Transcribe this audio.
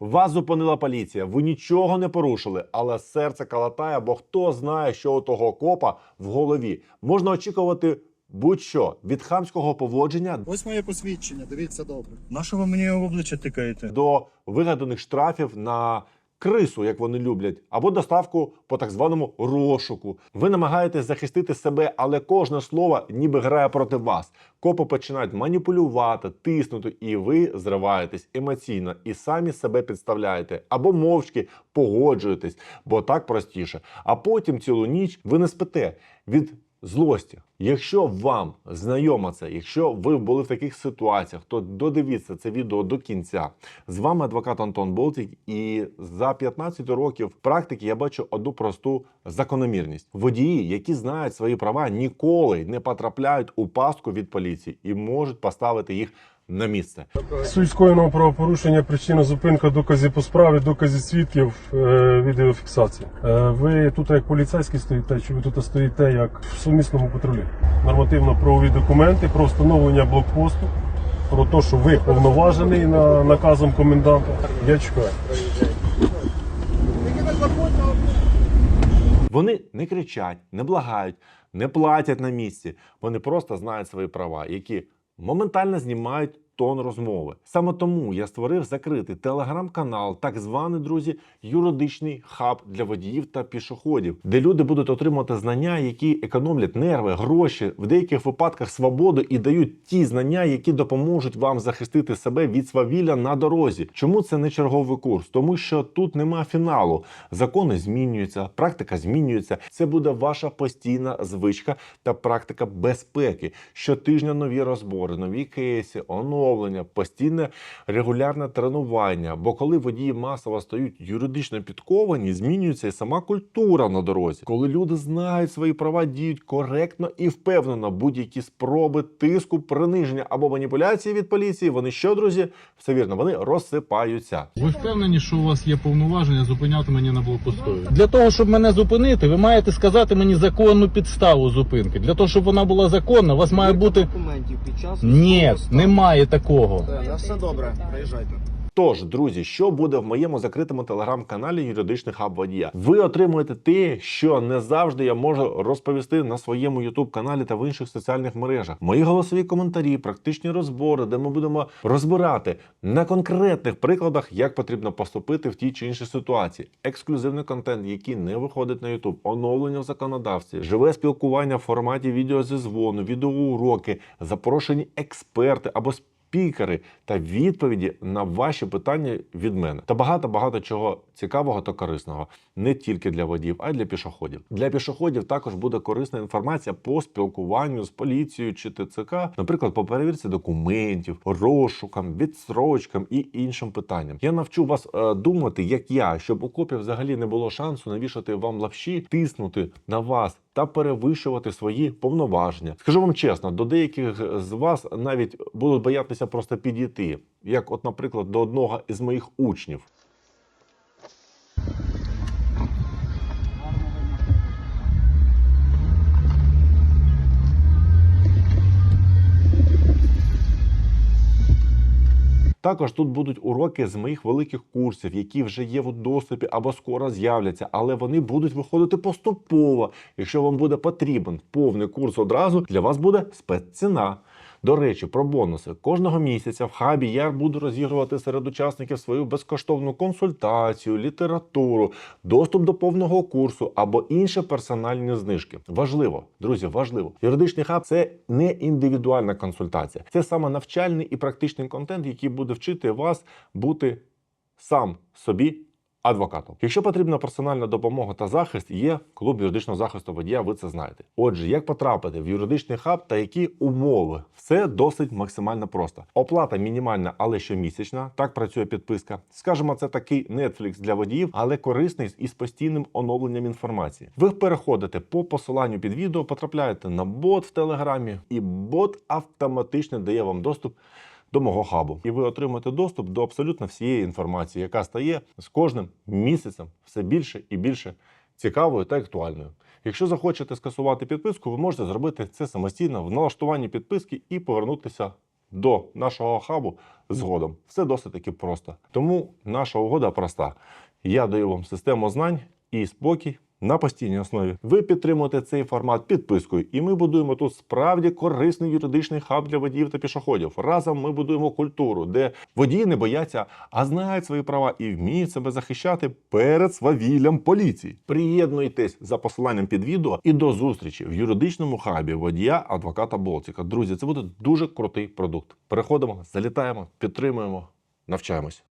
Вас зупинила поліція, ви нічого не порушили, але серце калатає, бо хто знає, що у того копа в голові. Можна очікувати будь-що від хамського поводження Ось моє посвідчення, дивіться добре. На що ви мені в обличчя тикаєте? до вигаданих штрафів на крису, як вони люблять, або доставку по так званому розшуку. Ви намагаєтесь захистити себе, але кожне слово ніби грає проти вас. Копи починають маніпулювати, тиснути, і ви зриваєтесь емоційно і самі себе підставляєте або мовчки погоджуєтесь, бо так простіше. А потім цілу ніч ви не спите від злості. Якщо вам знайомо це, якщо ви були в таких ситуаціях, то додивіться це відео до кінця. З вами адвокат Антон Болтик, і за 15 років практики я бачу одну просту закономірність: водії, які знають свої права, ніколи не потрапляють у пастку від поліції і можуть поставити їх на місце. Суть скоєного правопорушення, причина зупинка, докази по справі, докази свідків, е, відеофіксація. Е, ви тут як поліцейські стоїте, чи ви тут стоїте як в сумісному патрулі? Нормативно-правові документи про встановлення блокпосту, про те, що ви повноважений на наказом коменданта. Я чекаю. Вони не кричать, не благають, не платять на місці. Вони просто знають свої права, які моментально знімають тон розмови. Саме тому я створив закритий телеграм-канал, так званий друзі, юридичний хаб для водіїв та пішоходів, де люди будуть отримувати знання, які економлять нерви, гроші, в деяких випадках свободу і дають ті знання, які допоможуть вам захистити себе від свавілля на дорозі. Чому це не черговий курс? Тому що тут нема фіналу. Закони змінюються, практика змінюється. Це буде ваша постійна звичка та практика безпеки. Щотижня нові розбори, нові кейси, оновлення, постійне регулярне тренування. Бо коли водії масово стають юридично підковані, змінюється і сама культура на дорозі. Коли люди знають свої права, діють коректно і впевнено, будь-які спроби тиску, приниження або маніпуляції від поліції, вони що, друзі? Все вірно, вони розсипаються. Ви впевнені, що у вас є повноваження зупиняти мені на блокпостові? Для того, щоб мене зупинити, ви маєте сказати мені законну підставу зупинки. Для того, щоб вона була законна, у вас має бути. Документів під час Ні, немає такого. Все, на все добре, приїжджайте. Тож, друзі, що буде в моєму закритому телеграм-каналі Юридичний хаб водія? Ви отримуєте те, що не завжди я можу розповісти на своєму youtube каналі та в інших соціальних мережах. Мої голосові коментарі, практичні розбори, де ми будемо розбирати на конкретних прикладах, як потрібно поступити в тій чи іншій ситуації. Ексклюзивний контент, який не виходить на YouTube, оновлення в законодавстві, живе спілкування в форматі відео зі дзвону, відеоуроки, запрошені експерти або спікери та відповіді на ваші питання від мене та багато багато чого цікавого та корисного не тільки для водіїв, а й для пішоходів. Для пішоходів також буде корисна інформація по спілкуванню з поліцією чи ТЦК, наприклад, по перевірці документів, розшукам, відсрочкам і іншим питанням. Я навчу вас е, думати, як я, щоб у копі взагалі не було шансу навішати вам лапші, тиснути на вас та перевищувати свої повноваження. Скажу вам чесно, до деяких з вас навіть будуть боятися просто підійти, як, от, наприклад, до одного із моїх учнів. Також тут будуть уроки з моїх великих курсів, які вже є в доступі або скоро з'являться, але вони будуть виходити поступово. Якщо вам буде потрібен повний курс одразу, для вас буде спецціна. До речі, про бонуси кожного місяця в хабі я буду розігрувати серед учасників свою безкоштовну консультацію, літературу, доступ до повного курсу або інші персональні знижки. Важливо, друзі, важливо. Юридичний хаб це не індивідуальна консультація, це саме навчальний і практичний контент, який буде вчити вас бути сам собі. Адвокатом, якщо потрібна персональна допомога та захист, є клуб юридичного захисту водія. Ви це знаєте. Отже, як потрапити в юридичний хаб та які умови, все досить максимально просто. Оплата мінімальна, але щомісячна. Так працює підписка. Скажімо, це такий Netflix для водіїв, але корисний із постійним оновленням інформації. Ви переходите по посиланню під відео, потрапляєте на бот в телеграмі, і бот автоматично дає вам доступ до мого хабу, і ви отримаєте доступ до абсолютно всієї інформації, яка стає з кожним місяцем все більше і більше цікавою та актуальною. Якщо захочете скасувати підписку, ви можете зробити це самостійно в налаштуванні підписки і повернутися до нашого хабу згодом. Все досить таки просто. Тому наша угода проста. Я даю вам систему знань і спокій на постійній основі. Ви підтримуєте цей формат підпискою, і ми будуємо тут справді корисний юридичний хаб для водіїв та пішоходів. Разом ми будуємо культуру, де водії не бояться, а знають свої права і вміють себе захищати перед свавіллям поліції. Приєднуйтесь за посиланням під відео і до зустрічі в юридичному хабі водія адвоката Болтіка. Друзі, це буде дуже крутий продукт. Переходимо, залітаємо, підтримуємо, навчаємось.